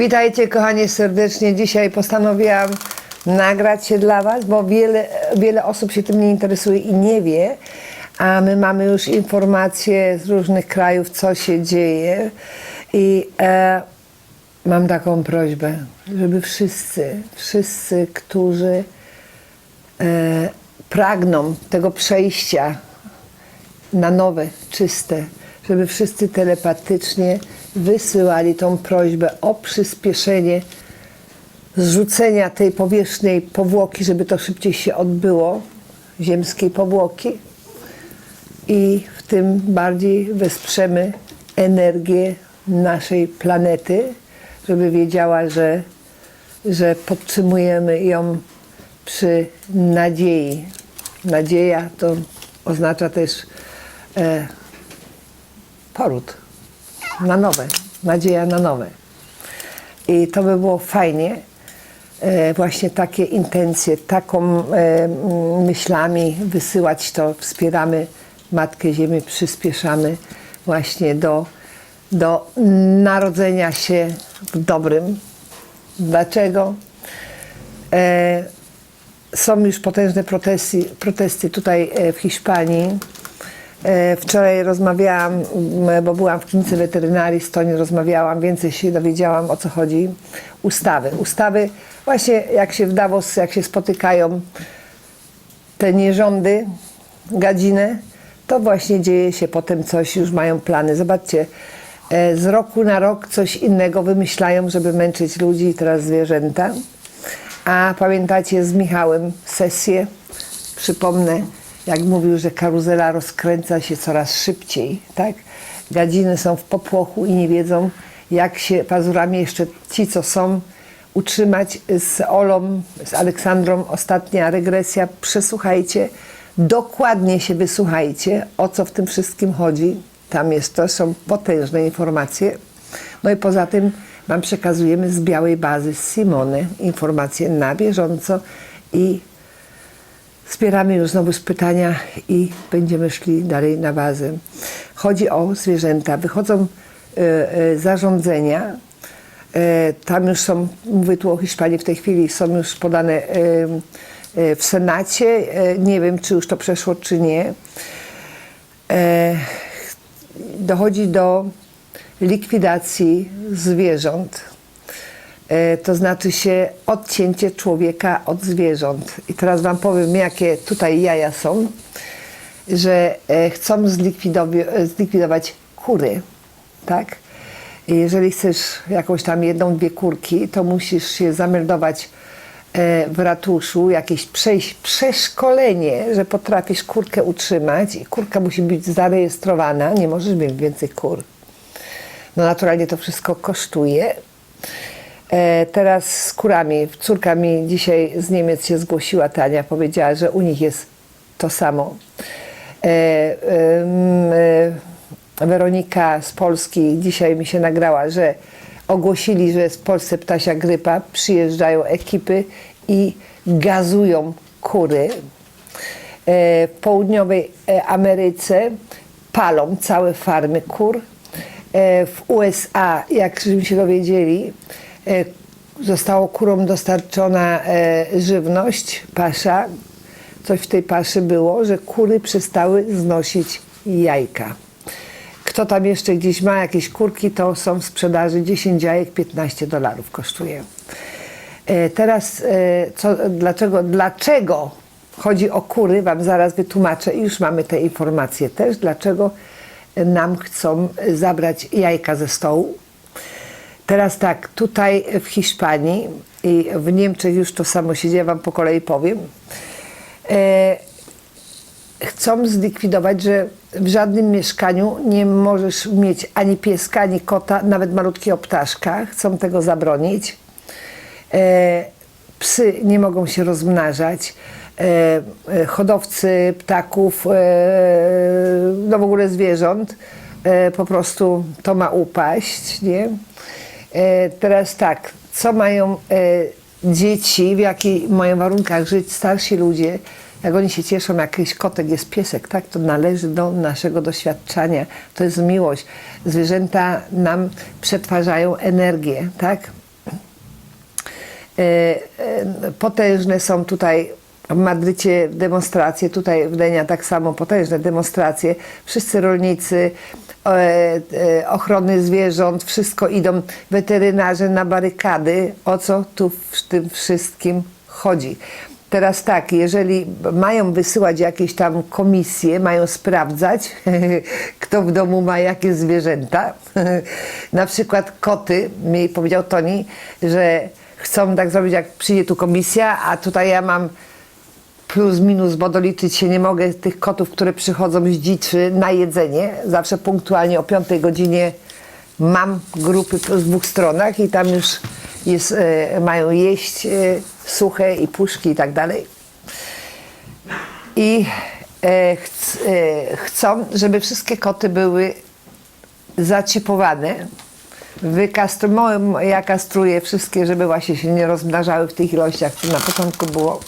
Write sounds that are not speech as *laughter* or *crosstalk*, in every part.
Witajcie kochani serdecznie. Dzisiaj postanowiłam nagrać się dla Was, bo wiele, wiele osób się tym nie interesuje i nie wie, a my mamy już informacje z różnych krajów, co się dzieje. I e, mam taką prośbę, żeby wszyscy, wszyscy, którzy e, pragną tego przejścia na nowe, czyste, żeby wszyscy telepatycznie wysyłali tą prośbę o przyspieszenie zrzucenia tej powierzchniej powłoki, żeby to szybciej się odbyło, ziemskiej powłoki. I w tym bardziej wesprzemy energię naszej planety, żeby wiedziała, że, że podtrzymujemy ją przy nadziei. Nadzieja to oznacza też e, poród na nowe, nadzieja na nowe. I to by było fajnie, e, właśnie takie intencje, taką e, myślami wysyłać to, wspieramy Matkę Ziemię, przyspieszamy właśnie do, do narodzenia się w dobrym. Dlaczego? E, są już potężne protesty, protesty tutaj w Hiszpanii. E, Wczoraj rozmawiałam, bo byłam w klinice weterynarii, z Toni rozmawiałam, więcej się dowiedziałam o co chodzi. Ustawy. Ustawy, właśnie jak się w Davos, jak się spotykają te nierządy, gadziny, to właśnie dzieje się potem coś, już mają plany. Zobaczcie, e, z roku na rok coś innego wymyślają, żeby męczyć ludzi i teraz zwierzęta. A pamiętacie z Michałem sesję? Przypomnę, jak mówił, że karuzela rozkręca się coraz szybciej, tak? Gadziny są w popłochu i nie wiedzą, jak się pazurami jeszcze ci, co są, utrzymać z Olą, z Aleksandrą. Ostatnia regresja, przesłuchajcie, dokładnie się wysłuchajcie, o co w tym wszystkim chodzi. Tam jest to, są potężne informacje. No i poza tym Wam przekazujemy z białej bazy z Simony informacje na bieżąco i Wspieramy już znowu z pytania i będziemy szli dalej na bazę. Chodzi o zwierzęta. Wychodzą e, e, zarządzenia. E, tam już są, mówię tu o Hiszpanii w tej chwili, są już podane w Senacie. Nie wiem, czy już to przeszło, czy nie. Dochodzi do likwidacji zwierząt. E, to znaczy się odcięcie człowieka od zwierząt. I teraz Wam powiem, jakie tutaj jaja są, że e, chcą zlikwidować kury, tak? Jeżeli chcesz jakąś tam jedną, dwie kurki, to musisz się zameldować e, w ratuszu, jakieś przejść przeszkolenie, że potrafisz kurkę utrzymać i kurka musi być zarejestrowana, nie możesz mieć więcej kur. No naturalnie to wszystko kosztuje. E, teraz z kurami. Córka mi dzisiaj z Niemiec się zgłosiła, Tania, powiedziała, że u nich jest to samo. E, e, Weronika z Polski dzisiaj mi się nagrała, że ogłosili, że jest w Polsce ptasia grypa, przyjeżdżają ekipy i gazują kury. W południowej Ameryce palą całe farmy kur. W USA, jak żeśmy się dowiedzieli, zostało kurom dostarczona e, żywność, pasza. Coś w tej paszy było, że kury przestały znosić jajka. Kto tam jeszcze gdzieś ma jakieś kurki, to są w sprzedaży 10 jajek, 15 dolarów kosztuje. E, Teraz e, co, dlaczego, dlaczego chodzi o kury, Wam zaraz wytłumaczę już mamy te informacje też, dlaczego nam chcą zabrać jajka ze stołu. Teraz tak, tutaj w Hiszpanii i w Niemczech już to samo się dzieje, Wam po kolei powiem. E, chcą zlikwidować, że w żadnym mieszkaniu nie możesz mieć ani pieska, ani kota, nawet malutkiego ptaszka. Chcą tego zabronić. E, psy nie mogą się rozmnażać. E, e, hodowcy ptaków, e, no w ogóle zwierząt, e, po prostu to ma upaść, nie? E, teraz tak, co mają e, dzieci, w jakich mają warunkach żyć starsi ludzie, jak oni się cieszą, jak jakiś kotek jest piesek, tak? To należy do naszego doświadczenia. To jest miłość. Zwierzęta nam przetwarzają energię, tak? E, potężne są tutaj w Madrycie demonstracje, tutaj w Denia tak samo potężne demonstracje. Wszyscy rolnicy, e, e, ochrony zwierząt, wszystko idą, weterynarze na barykady. O co tu w tym wszystkim chodzi? Teraz tak, jeżeli mają wysyłać jakieś tam komisje, mają sprawdzać, *laughs* kto w domu ma jakie zwierzęta. *laughs* Na przykład koty, mi powiedział Toni, że chcą tak zrobić, jak przyjdzie tu komisja, a tutaj ja mam plus minus, bo doliczyć się nie mogę tych kotów, które przychodzą z dziczy na jedzenie. Zawsze punktualnie o 5 godzinie mam grupy po dwóch stronach i tam już jest, e, mają jeść e, suche i puszki i tak dalej. I e, chc, chcą, żeby wszystkie koty były zaciepowane. Wykastru- ja kastruję wszystkie, żeby właśnie się nie rozmnażały w tych ilościach, co na początku było.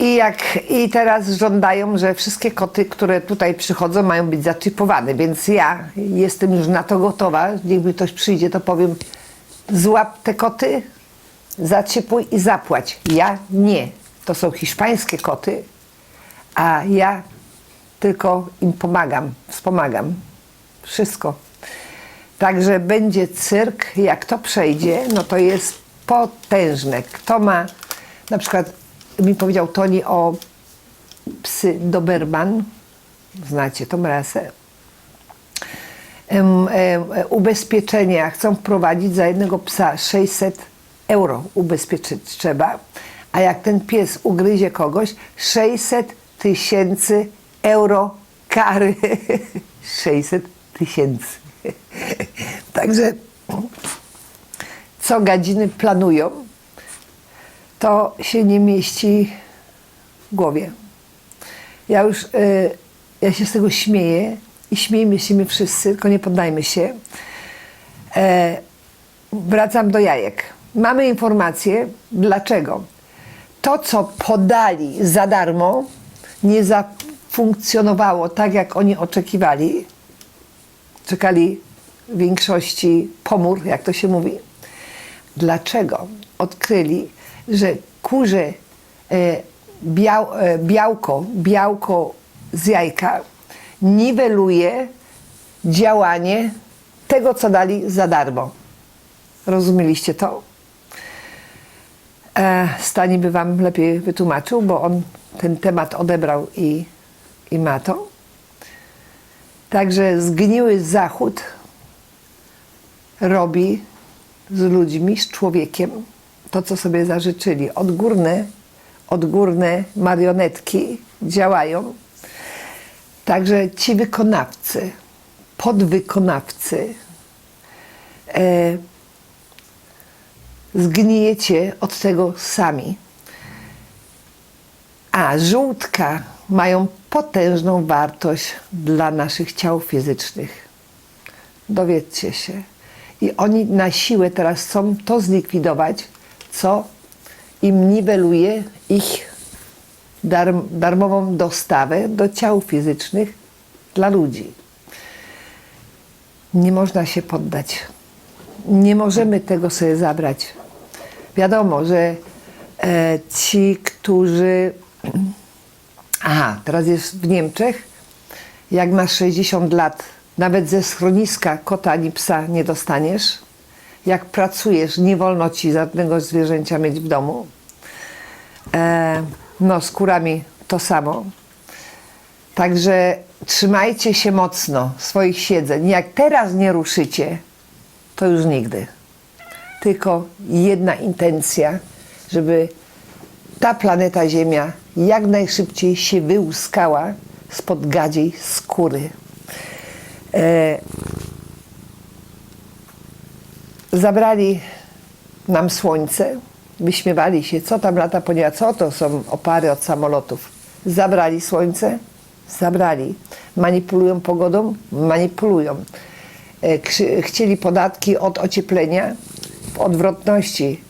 I, jak, I teraz żądają, że wszystkie koty, które tutaj przychodzą, mają być zaczipowane, więc ja jestem już na to gotowa. Niechby ktoś przyjdzie, to powiem, złap te koty, zaczipuj i zapłać. Ja nie. To są hiszpańskie koty, a ja tylko im pomagam, wspomagam. Wszystko. Także będzie cyrk, jak to przejdzie, no to jest potężne. Kto ma, na przykład mi powiedział Toni o psy Doberman, znacie tą rasę, em, em, ubezpieczenia chcą wprowadzić za jednego psa 600 euro ubezpieczyć trzeba, a jak ten pies ugryzie kogoś, 600 tysięcy euro kary. *laughs* 600 tysięcy. *laughs* Także co gadziny planują, to się nie mieści w głowie. Ja już, y, ja się z tego śmieję i śmiejmy się my wszyscy, tylko nie poddajmy się. E, wracam do jajek. Mamy informację, dlaczego. To, co podali za darmo, nie zafunkcjonowało tak, jak oni oczekiwali. Czekali w większości pomór, jak to się mówi. Dlaczego? Odkryli, że kurze e, biał, e, białko, białko z jajka niweluje działanie tego, co dali za darmo. Rozumieliście to? E, Stani by Wam lepiej wytłumaczył, bo on ten temat odebrał i, i ma to. Także zgniły Zachód robi z ludźmi, z człowiekiem to, co sobie zażyczyli. Odgórne, odgórne marionetki działają. Także ci wykonawcy, podwykonawcy e, zgnijecie od tego sami. A żółtka mają potężną wartość dla naszych ciał fizycznych. Dowiedzcie się. I oni na siłę teraz chcą to zlikwidować, co im niweluje ich darm, darmową dostawę do ciał fizycznych dla ludzi. Nie można się poddać. Nie możemy tego sobie zabrać. Wiadomo, że e, ci, którzy. Aha, teraz jest w Niemczech. Jak masz 60 lat, nawet ze schroniska kota ani psa nie dostaniesz. Jak pracujesz, nie wolno ci żadnego zwierzęcia mieć w domu. E, no, z kurami to samo. Także trzymajcie się mocno swoich siedzeń. Jak teraz nie ruszycie, to już nigdy. Tylko jedna intencja, żeby ta planeta Ziemia jak najszybciej się wyłuskała spod gadziej skóry. E, zabrali nam słońce, wyśmiewali się, co tam lata, ponieważ co to są opary od samolotów. Zabrali słońce, zabrali. Manipulują pogodą, manipulują. E, chcieli podatki od ocieplenia, w odwrotności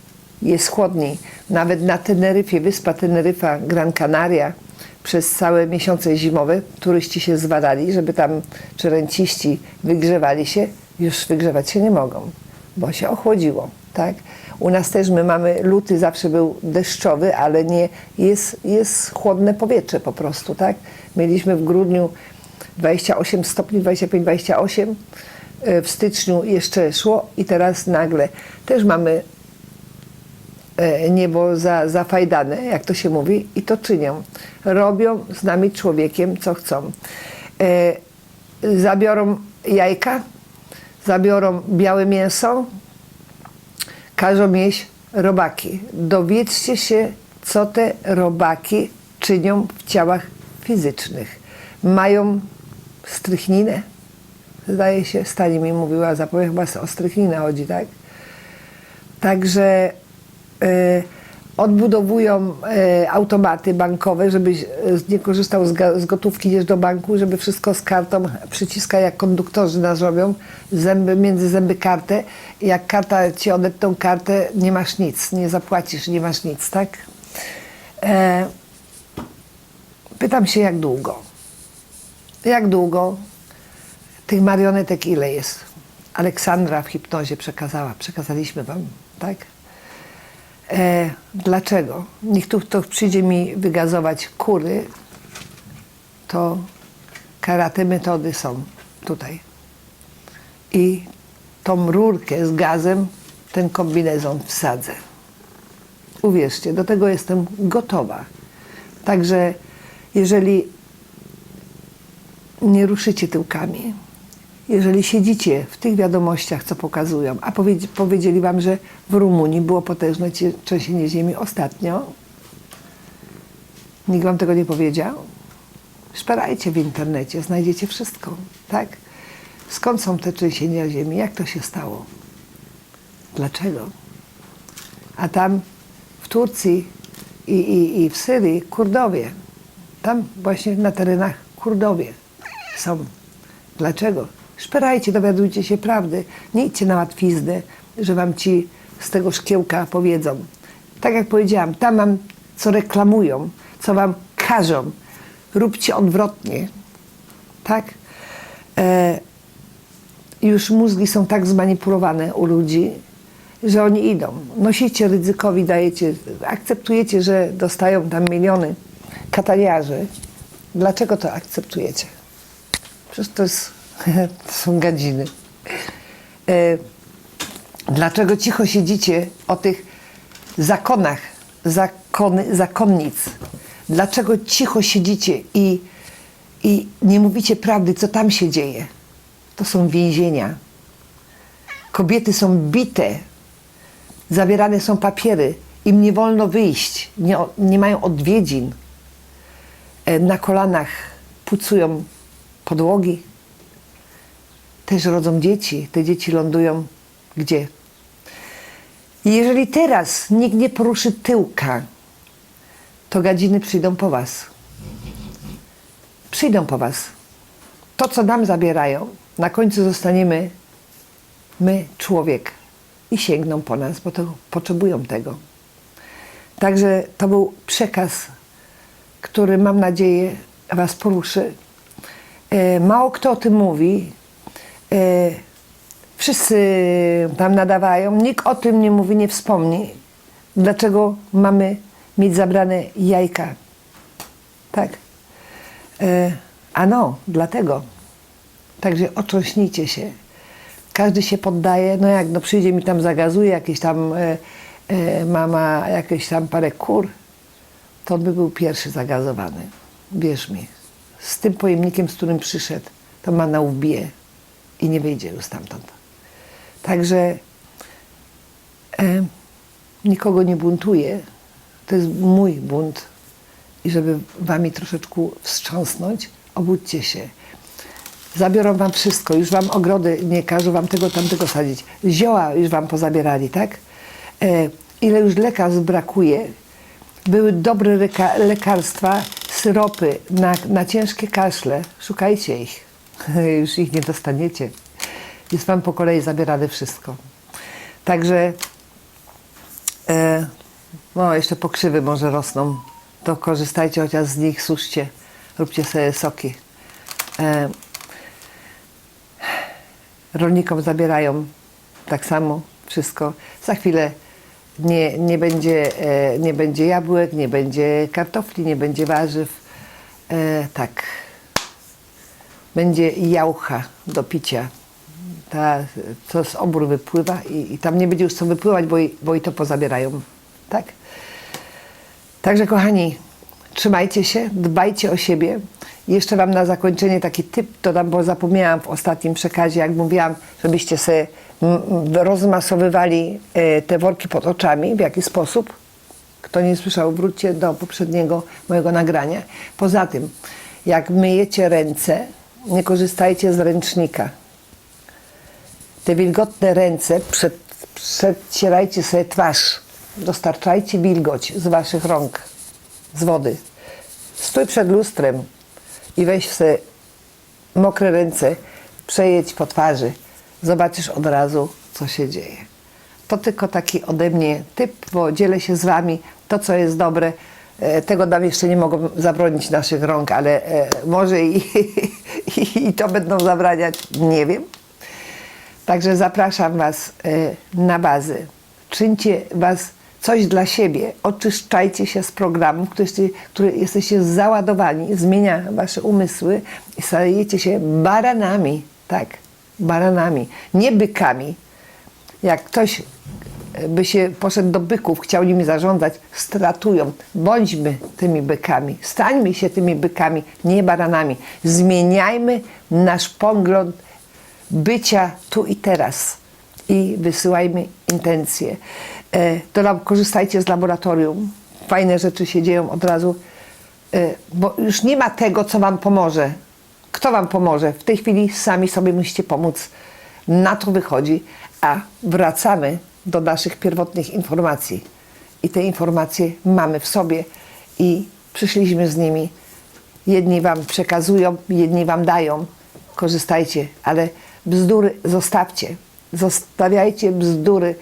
jest chłodniej. Nawet na Teneryfie, wyspa Teneryfa, Gran Canaria, przez całe miesiące zimowe turyści się zwadali, żeby tam, czy renciści wygrzewali się, już wygrzewać się nie mogą, bo się ochłodziło. Tak? U nas też my mamy, luty zawsze był deszczowy, ale nie, jest, jest chłodne powietrze po prostu, tak? Mieliśmy w grudniu 28 stopni, 25, 28, e, w styczniu jeszcze szło i teraz nagle też mamy e, niebo za, zafajdane, jak to się mówi, i to czynią. Robią z nami człowiekiem, co chcą. E, zabiorą jajka, zabiorą białe mięso, każą jeść robaki. Dowiedzcie się, co te robaki czynią w ciałach fizycznych. Mają strychninę. Zdaje się, Stani mi mówiła, zapowiem chyba o strychninę chodzi, tak? Także e, odbudowują e, automaty bankowe, żebyś e, nie korzystał z, z gotówki, idziesz do banku, żeby wszystko z kartą przyciska, jak konduktorzy nas robią, zęby, między zęby kartę. Jak karta ci odetną kartę, nie masz nic, nie zapłacisz, nie masz nic, tak? E, pytam się, jak długo? Jak długo? Tych marionetek ile jest? Aleksandra w hipnozie przekazała, przekazaliśmy wam, tak? E, dlaczego? Niech tu kto przyjdzie mi wygazować kury, to karate metody są tutaj. I tą rurkę z gazem, ten kombinezon wsadzę. Uwierzcie, do tego jestem gotowa. Także jeżeli nie ruszycie tyłkami, jeżeli siedzicie w tych wiadomościach, co pokazują, a powiedzi- powiedzieli wam, że w Rumunii było potężne trzęsienie ziemi ostatnio, nikt wam tego nie powiedział? Szperajcie w internecie, znajdziecie wszystko, tak? Skąd są te trzęsienia ziemi? Jak to się stało? Dlaczego? A tam w Turcji i, i, i w Syrii Kurdowie, tam właśnie na terenach Kurdowie są. Dlaczego? Szperajcie, dowiadujcie się prawdy. Nie idźcie na łatwiznę, że wam ci z tego szkiełka powiedzą. Tak jak powiedziałam, tam mam, co reklamują, co wam każą. Róbcie odwrotnie. Tak? E, już mózgi są tak zmanipulowane u ludzi, że oni idą. Nosicie ryzykowi, dajecie, akceptujecie, że dostają tam miliony kataliarzy. Dlaczego to akceptujecie? Przecież to, jest, *laughs* to są gadziny. E, dlaczego cicho siedzicie o tych zakonach, zakony, zakonnic? Dlaczego cicho siedzicie i, i nie mówicie prawdy, co tam się dzieje? To są więzienia. Kobiety są bite, zabierane są papiery, im nie wolno wyjść, nie, nie mają odwiedzin. E, Na kolanach pucują podłogi. Też rodzą dzieci. Te dzieci lądują gdzie? I jeżeli teraz nikt nie poruszy tyłka, to gadziny przyjdą po was. Przyjdą po was. To, co nam zabierają, na końcu zostaniemy my, człowiek, i sięgną po nas, bo to potrzebują tego. Także to był przekaz, który mam nadzieję Was poruszy. E, mało kto o tym mówi. E, wszyscy tam nadawają, nikt o tym nie mówi, nie wspomni. Dlaczego mamy mieć zabrane jajka? Tak. E, ano, dlatego. Także otrząśnijcie się. Każdy się poddaje, no jak no przyjdzie mi tam zagazuje jakieś tam e, e, mama, jakieś tam parę kur, to on by był pierwszy zagazowany. Wierz mi. Z tym pojemnikiem, z którym przyszedł, to ma na łbie i nie wyjdzie już stamtąd. Także e, nikogo nie buntuję. To jest mój bunt. I żeby wami troszeczkę wstrząsnąć, obudźcie się. Zabiorą wam wszystko, już wam ogrody nie każą wam tego, tamtego sadzić. Zioła już wam pozabierali, tak? E, ile już lekarstw brakuje. Były dobre leka, lekarstwa, syropy na, na ciężkie kaszle. Szukajcie ich. *laughs* już ich nie dostaniecie. Jest wam po kolei zabierane wszystko. Także e, no, jeszcze pokrzywy może rosną. To korzystajcie chociaż z nich, suszcie, róbcie sobie soki. E, rolnikom zabierają tak samo wszystko. Za chwilę nie, nie, będzie, e, nie będzie jabłek, nie będzie kartofli, nie będzie warzyw. E, tak. Będzie jałcha do picia. Ta, co z obór wypływa i, i tam nie będzie już co wypływać, bo i, bo i to pozabierają. Tak? Także kochani, trzymajcie się, dbajcie o siebie. Jeszcze Wam na zakończenie taki typ dodam, bo zapomniałam w ostatnim przekazie, jak mówiłam, żebyście sobie mm, mm, rozmasowywali e, te worki pod oczami. W jaki sposób? Kto nie słyszał, wróćcie do poprzedniego mojego nagrania. Poza tym, jak myjecie ręce, nie korzystajcie z ręcznika. Te wilgotne ręce przed, przecierajcie sobie twarz. Dostarczajcie wilgoć z waszych rąk, z wody. Stój przed lustrem i weź sobie mokre ręce, przejedź po twarzy. Zobaczysz od razu, co się dzieje. To tylko taki ode mnie typ, bo dzielę się z wami to, co jest dobre. E, Tego nam jeszcze nie mogą zabronić naszych rąk, ale e, może i, i, *laughs* i to będą zabraniać, nie wiem. Także zapraszam Was e, na bazę. Czyńcie Was coś dla siebie. Oczyszczajcie się z programów, które, które jesteście załadowani. Zmienia Wasze umysły i stajecie się baranami. Tak, baranami. Nie bykami. Jak ktoś by się poszedł do byków, chciał nimi zarządzać, stratują. Bądźmy tymi bykami. Stańmy się tymi bykami, nie baranami. Zmieniajmy nasz pogląd bycia tu i teraz i wysyłajmy intencje. E, To korzystajcie z laboratorium. Fajne rzeczy się dzieją od razu, e, bo już nie ma tego, co Wam pomoże. Kto Wam pomoże? W tej chwili sami sobie musicie pomóc. Na to wychodzi, a wracamy do naszych pierwotnych informacji. I te informacje mamy w sobie i przyszliśmy z nimi. Jedni Wam przekazują, jedni Wam dają. Korzystajcie, ale bzdury zostawcie. Zostawiajcie bzdury.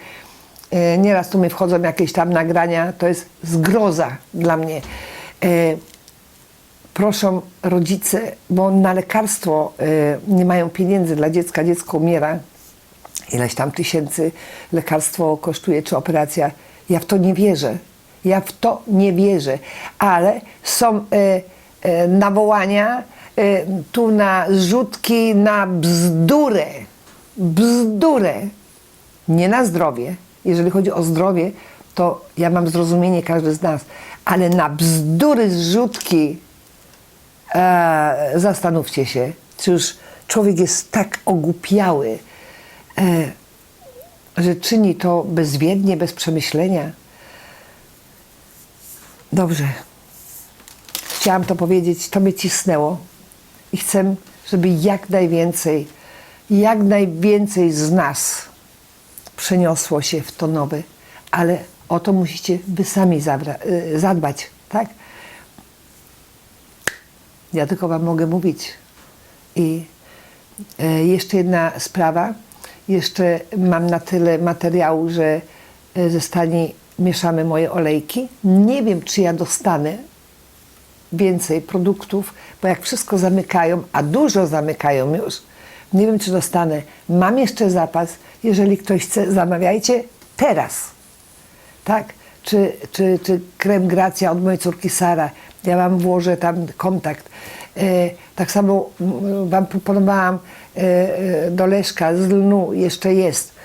E, Nieraz tu mi wchodzą jakieś tam nagrania, to jest zgroza dla mnie. E, Proszą rodzice, bo na lekarstwo e, nie mają pieniędzy dla dziecka, dziecko umiera. Ileś tam tysięcy lekarstwo kosztuje, czy operacja. Ja w to nie wierzę. Ja w to nie wierzę. Ale są e, e, nawołania e, tu na zrzutki, na bzdurę. Bzdurę. Nie na zdrowie. Jeżeli chodzi o zdrowie, to ja mam zrozumienie, każdy z nas. Ale na bzdury zrzutki e, zastanówcie się, czy już człowiek jest tak ogłupiały, że czyni to bezwiednie, bez przemyślenia. Dobrze. Chciałam to powiedzieć, to mnie cisnęło i chcę, żeby jak najwięcej, jak najwięcej z nas przeniosło się w to nowe, ale o to musicie wy sami y, zadbać, tak? Ja tylko Wam mogę mówić. I e, jeszcze jedna sprawa. Jeszcze mam na tyle materiału, że e, ze stani mieszamy moje olejki. Nie wiem, czy ja dostanę więcej produktów, bo jak wszystko zamykają, a dużo zamykają już, nie wiem, czy dostanę. Mam jeszcze zapas. Jeżeli ktoś chce, zamawiajcie teraz tak? Czy, czy, czy krem Gracja od mojej córki Sara. Ja Wam włożę tam kontakt. E, tak samo mm, Wam proponowałam e, e, do Leszka z lnu, jeszcze jest.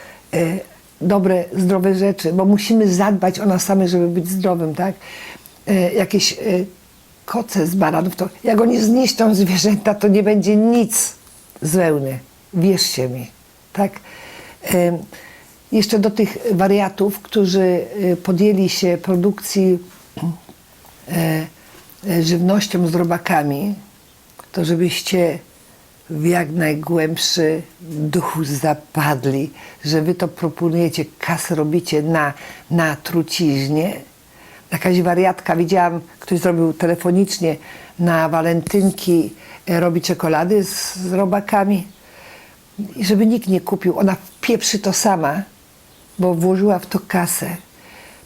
Dobre, zdrowe rzeczy, bo musimy zadbać o nas samych, żeby być zdrowym, tak? Jakieś koce z baranów, to jak oni zniszczą zwierzęta, to nie będzie nic z wełny. Wierzcie mi, tak? Jeszcze do tych wariatów, którzy podjęli się produkcji żywnością z robakami, to żebyście w jak najgłębszy duch zapadli, że wy to proponujecie, kasę robicie na, na truciźnie. Jakaś wariatka, widziałam, ktoś zrobił telefonicznie na walentynki, e, robi czekolady z, z robakami i żeby nikt nie kupił. Ona pieprzy to sama, bo włożyła w to kasę.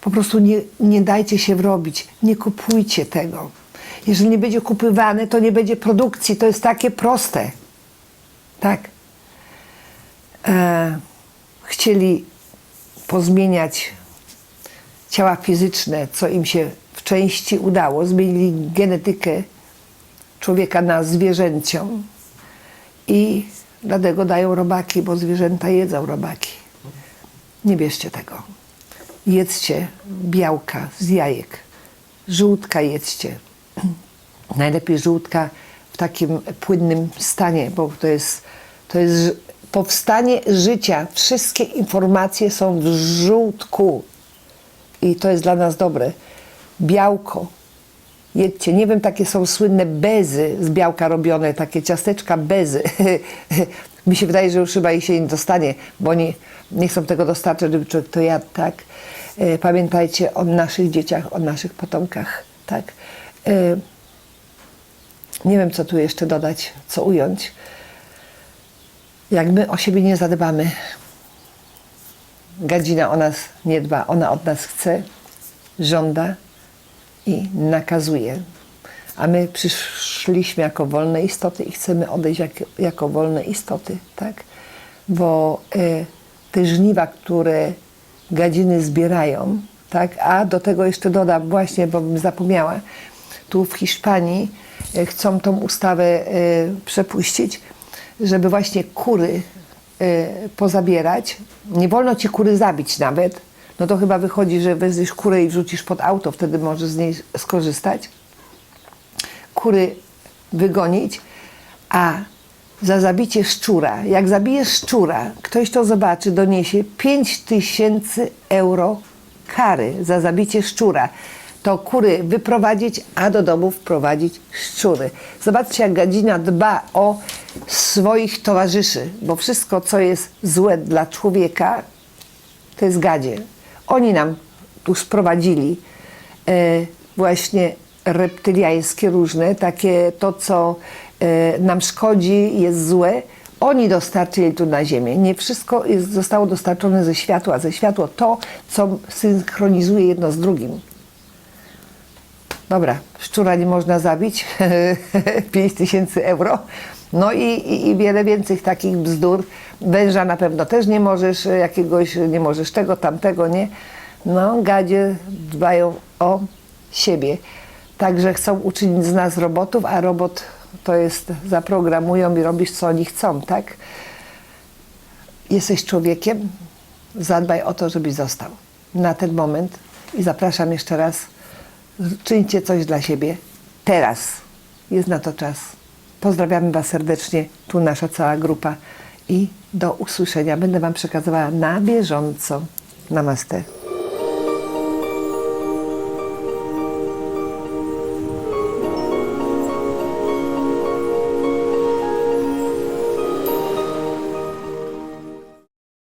Po prostu nie, nie dajcie się wrobić, nie kupujcie tego. Jeżeli nie będzie kupywane, to nie będzie produkcji. To jest takie proste. Tak? E, chcieli pozmieniać ciała fizyczne, co im się w części udało. Zmienili genetykę człowieka na zwierzęcią i dlatego dają robaki, bo zwierzęta jedzą robaki. Nie bierzcie tego. Jedzcie białka z jajek. Żółtka jedzcie. Najlepiej żółtka w takim płynnym stanie, bo to jest, to jest powstanie życia. Wszystkie informacje są w żółtku i to jest dla nas dobre. Białko. Jedźcie. Nie wiem, takie są słynne bezy z białka robione, takie ciasteczka bezy. *laughs* Mi się wydaje, że już chyba ich się nie dostanie, bo oni nie chcą tego dostarczyć, żeby człowiek to jadł, tak? E, Pamiętajcie o naszych dzieciach, o naszych potomkach, tak? Nie wiem, co tu jeszcze dodać, co ująć. Jak my o siebie nie zadbamy, Gadzina o nas nie dba, ona od nas chce, żąda i nakazuje. A my przyszliśmy jako wolne istoty i chcemy odejść jak, jako wolne istoty, tak? Bo e, te żniwa, które gadziny zbierają, tak? A do tego jeszcze dodam właśnie, bo bym zapomniała, tu w Hiszpanii chcą tą ustawę e, przepuścić, żeby właśnie kury e, pozabierać. Nie wolno ci kury zabić nawet. No to chyba wychodzi, że weźmiesz kurę i wrzucisz pod auto, wtedy możesz z niej skorzystać. Kury wygonić, a za zabicie szczura, jak zabijesz szczura, ktoś to zobaczy, doniesie 5 tysięcy euro kary za zabicie szczura. To kury wyprowadzić, a do domu wprowadzić szczury. Zobaczcie, jak gadzina dba o swoich towarzyszy, bo wszystko, co jest złe dla człowieka, to jest gadzie. Oni nam tu sprowadzili e, właśnie reptyliańskie różne, takie to, co e, nam szkodzi, jest złe. Oni dostarczyli tu na ziemię. Nie wszystko jest, zostało dostarczone ze światła. Ze światło to, co synchronizuje jedno z drugim. Dobra, szczura nie można zabić, *laughs* 5 tysięcy euro. No i, i, i wiele więcej takich bzdur. Węża na pewno też nie możesz, e, jakiegoś, nie możesz tego, tamtego, nie? No, gadzie dbają o siebie. Także chcą uczynić z nas robotów, a robot to jest, zaprogramują i robisz co oni chcą, tak? Jesteś człowiekiem, zadbaj o to, żebyś został na ten moment. I zapraszam jeszcze raz, czyńcie coś dla siebie teraz. Jest na to czas. Pozdrawiamy Was serdecznie, tu nasza cała grupa i do usłyszenia. Będę Wam przekazywała na bieżąco. Namaste.